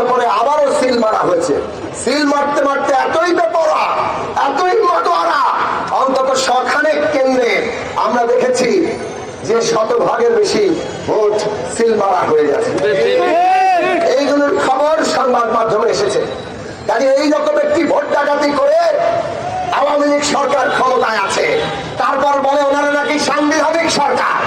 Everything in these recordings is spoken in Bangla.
তারপরে আবারও সিল মারা হয়েছে। সিল মারতে মারতে এতই বেপরা, এতই মাতোয়ারা, অন্তত সখানেক কেন্দ্রে আমরা দেখেছি যে শতভাগের বেশি ভোট সিল মারা হয়ে গেছে। এইগুলোর খবর সংবাদ মাধ্যমে এসেছে। কাজে এই রকম একটি ভোট ডাকাতি করে আওয়ামী লীগ সরকার ক্ষমতায় আছে। তারপর বলে ওনারা নাকি সাংবিধানিক সরকার।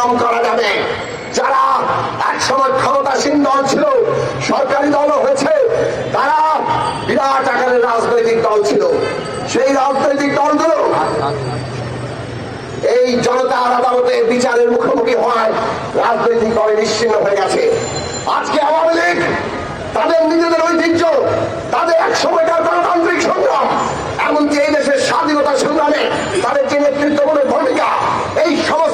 নাম করা যাবে। যারা একসময় ক্ষমতাসীন দল ছিল, সরকারি দলও হয়েছে, তারা বিরাট আকারের রাজনৈতিক দল ছিল। সেই রাজনৈতিক দলগুলো এই জনতার আদালতে বিচারের মুখোমুখি হওয়ায় রাজনৈতিক দলে নিশ্চিন্ন হয়ে গেছে। আজকে আওয়ামী লীগ তাদের নিজেদের ঐতিহ্য, তাদের এক সময়কার গণতান্ত্রিক সংগ্রাম, এমনকি এই দেশের স্বাধীনতা সংগ্রামে তাদের যে নেতৃত্বগুলোর ভূমিকা, এই সমস্ত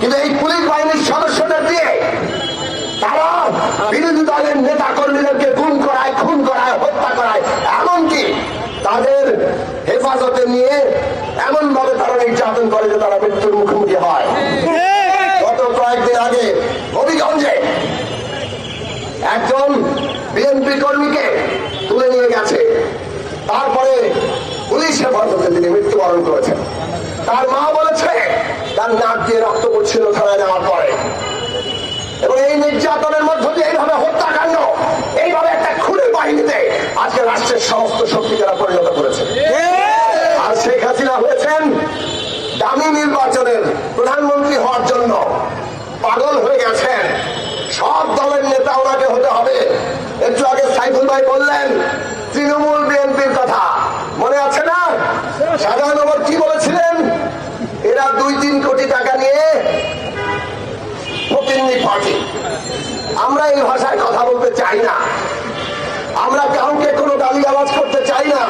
কিন্তু এই পুলিশ বাহিনীর সদস্যদের দিয়ে তারা বিরোধী দলের নেতা কর্মীদেরকে গুম করায়, খুন করায়, হত্যা করায়, এমনকি তাদের হেফাজতে নিয়ে এমন ভাবে তারা নির্যাতন করে যে তারা মৃত্যুর মুখোমুখি হয়। গত কয়েকদিন আগে হবিগঞ্জে একজন বিএনপি কর্মীকে তুলে নিয়ে গেছে। তারপরে পুলিশ হেফাজতে তিনি মৃত্যুবরণ করেছেন। তার মা বলেছে তার নাক দিয়ে রক্ত পড়ছিল থানায় নেওয়ার পরে। এবং এই নির্যাতনের মধ্য দিয়ে এইভাবে হত্যাকাণ্ড, এইভাবে একটা খুনের বাহিনীতে আজকে রাষ্ট্রের সমস্ত শক্তি যারা পরিণত করেছে। আর শেখ হাসিনা হয়েছেন দামি নির্বাচনের প্রধানমন্ত্রী হওয়ার জন্য পাগল হয়ে গেছেন। সব দলের নেতা ওনাকে হতে হবে। একটু আগে সাইফুল ভাই বললেন, তৃণমূল বিএনপির কথা। মনে আছে না? সাধারণ কি বলেছিলেন এরা দুই তিন কোটি টাকা নিয়ে প্রতিনিধি পার্টি। আমরা এই ভাষায় কথা বলতে চাই না। আমরা কাউকে কোনো গালিগালাজ করতে চাই না,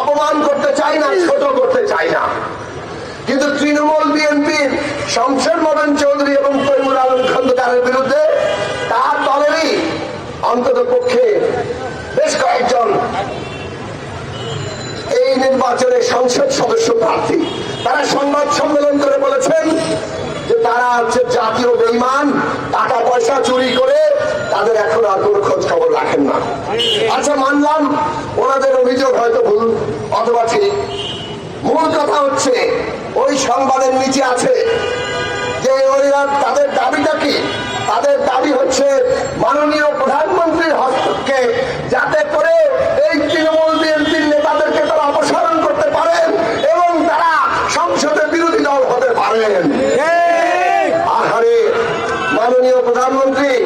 অপমান করতে চাই না, ছোট করতে চাই না। কিন্তু তৃণমূল বিএনপির শমশের মোহন চৌধুরী এবং তৈমুর আলম খন্দকারের বিরুদ্ধে তার দলেরই অন্তত পক্ষে বেশ কয়েকজন এই নির্বাচনে সংসদ সদস্য প্রার্থী। তারা সংবাদ সম্মেলন করে বলেছেন যে তারা হচ্ছে জাতীয় বেইমান, টাকা পয়সা চুরি করে তাদের এখন আর কোনো খোঁজ খবর রাখেন না। আচ্ছা মানলাম ওনাদের অভিযোগ হয়তো ভুল অথবা ঠিক। মূল কথা হচ্ছে, ওই সংবাদের নিচে আছে যে ওরা তাদের দাবিটা কি? তাদের দাবি হচ্ছে মাননীয় প্রধানমন্ত্রীর হস্তক্ষেপ যাতে করে এই তৃণমূল বিএনপির নেতাদেরকে তারা অপসারণ করতে পারেন এবং তারা সংসদে বিরোধী দল হতে পারেন আহারে মাননীয় প্রধানমন্ত্রী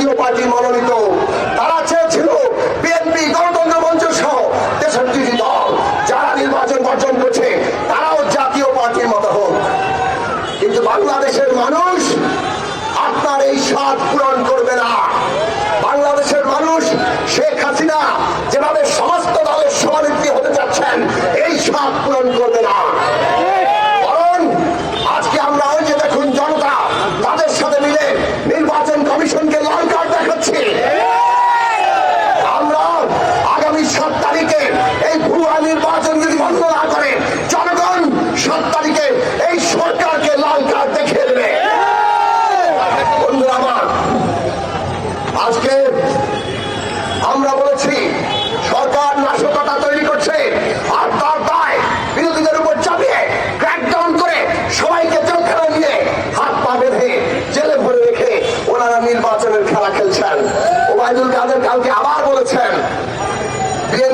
জাতীয় পার্টি মনোনীত। তারা চেয়েছিল বিএনপি গণতন্ত্র মঞ্চ সহ তেষট্টি দল যারা নির্বাচন বর্জন করছে, তারাও জাতীয় পার্টির মতো হোক। কিন্তু বাংলাদেশের মানুষ আপনার এই স্বাদ পূরণ করবে না। বাংলাদেশের মানুষ শেখ হাসিনা যেভাবে সমস্ত দলের সভানেত্রী হতে চাচ্ছেন এই স্বাদ পূরণ করবে না। সাত তারিখে এই ভুয়া নির্বাচন যদি বন্ধ না করে, জনগণ সাত তারিখে এই সরকারকে লাল কার্ড দেখিয়ে দেবে। বন্ধুরা আজকে আমরা বলেছি, সরকার নাশকতা তৈরি করছে আর তার দায় বিরোধীদের উপর চাপিয়ে ক্র্যাকডাউন করে সবাইকে জেলখানায় নিয়ে হাত পা বেঁধে জেলে ভরে রেখে ওনারা নির্বাচনের খেলা খেলছেন ওবায়দুল কাদের কালকে আবার বলেছেন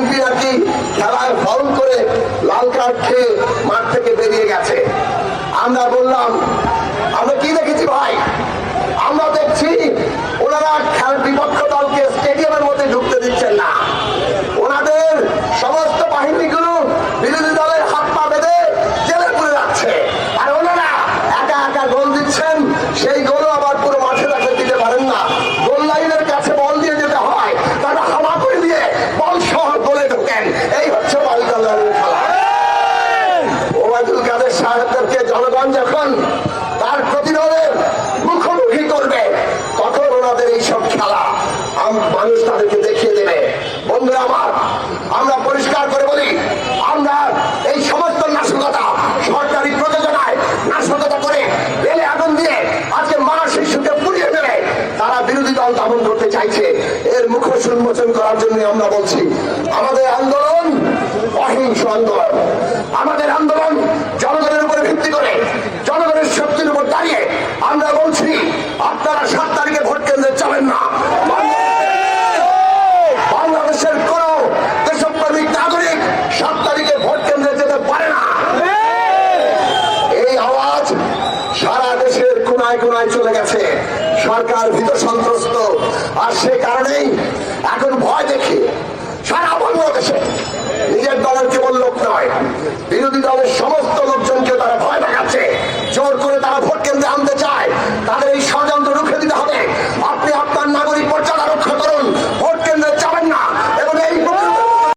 বিএনপি খেলায় ফাউল করে লাল কার্ড খেয়ে মাঠ থেকে বেরিয়ে গেছে। আমরা বললাম, আমরা কি দেখেছি ভাই? আমরা দেখছি, ওনারা খেলার বিপক্ষ দলকে স্টেডিয়ামের মধ্যে ঢুকতে দিচ্ছেন না ওনাদের সমস্ত বাহিনীগুলো বিরোধী দলের হাত পা বেঁধে জেলে পুরে যাচ্ছে আর ওনারা একা একা গোল দিচ্ছেন সেই গোলও আবার পুরো মাঠে রাখে দিতে পারেন না গোল লাইনের কাছে বল দিয়ে যেতে হয় তারা হামা করে দিয়ে বল সহ ঢোকেন এই হচ্ছে খেলা। ওবায়দুল কাদের সাহেবদেরকে জনগণ যখন তার প্রতিরোধের মুখোমুখি করবে। তখন ওনাদের এইসব খেলা? মানুষ তাদেরকে দেখিয়ে দেবে। বন্ধুরা আমার আমরা পরিষ্কার করে বলি আমরা এই সমস্ত নাশকতা সরকারি প্রযোজনায় নাশকতা করে রেলে আগুন দিয়ে আজকে মা শিশুকে পুড়িয়ে দেবে। তারা বিরোধী দল দমন করতে চাইছে। এর মুখোশ উন্মোচন করার জন্য আমরা বলছি আমাদের আন্দোলন অহিংস আন্দোলন আমাদের আন্দোলন জনগণের উপরে ভিত্তি করে জনগণের শক্তির উপর দাঁড়িয়ে আমরা বলছি আপনারা সাত তারিখে ভোট কেন্দ্রে যাবেন না বাংলাদেশের কোন দেশপ্রেমিক নাগরিক সাত তারিখে ভোট কেন্দ্রে যেতে পারে না এই আওয়াজ সারা দেশের কোনায় চলে গেছে। সরকার ভীত সন্ত্রস্ত। আর সে কারণেই এখন ভয় দেখে সারা বাংলাদেশে। নিজের দলের কেবল লোক নয়, বিরোধী দলের সমস্ত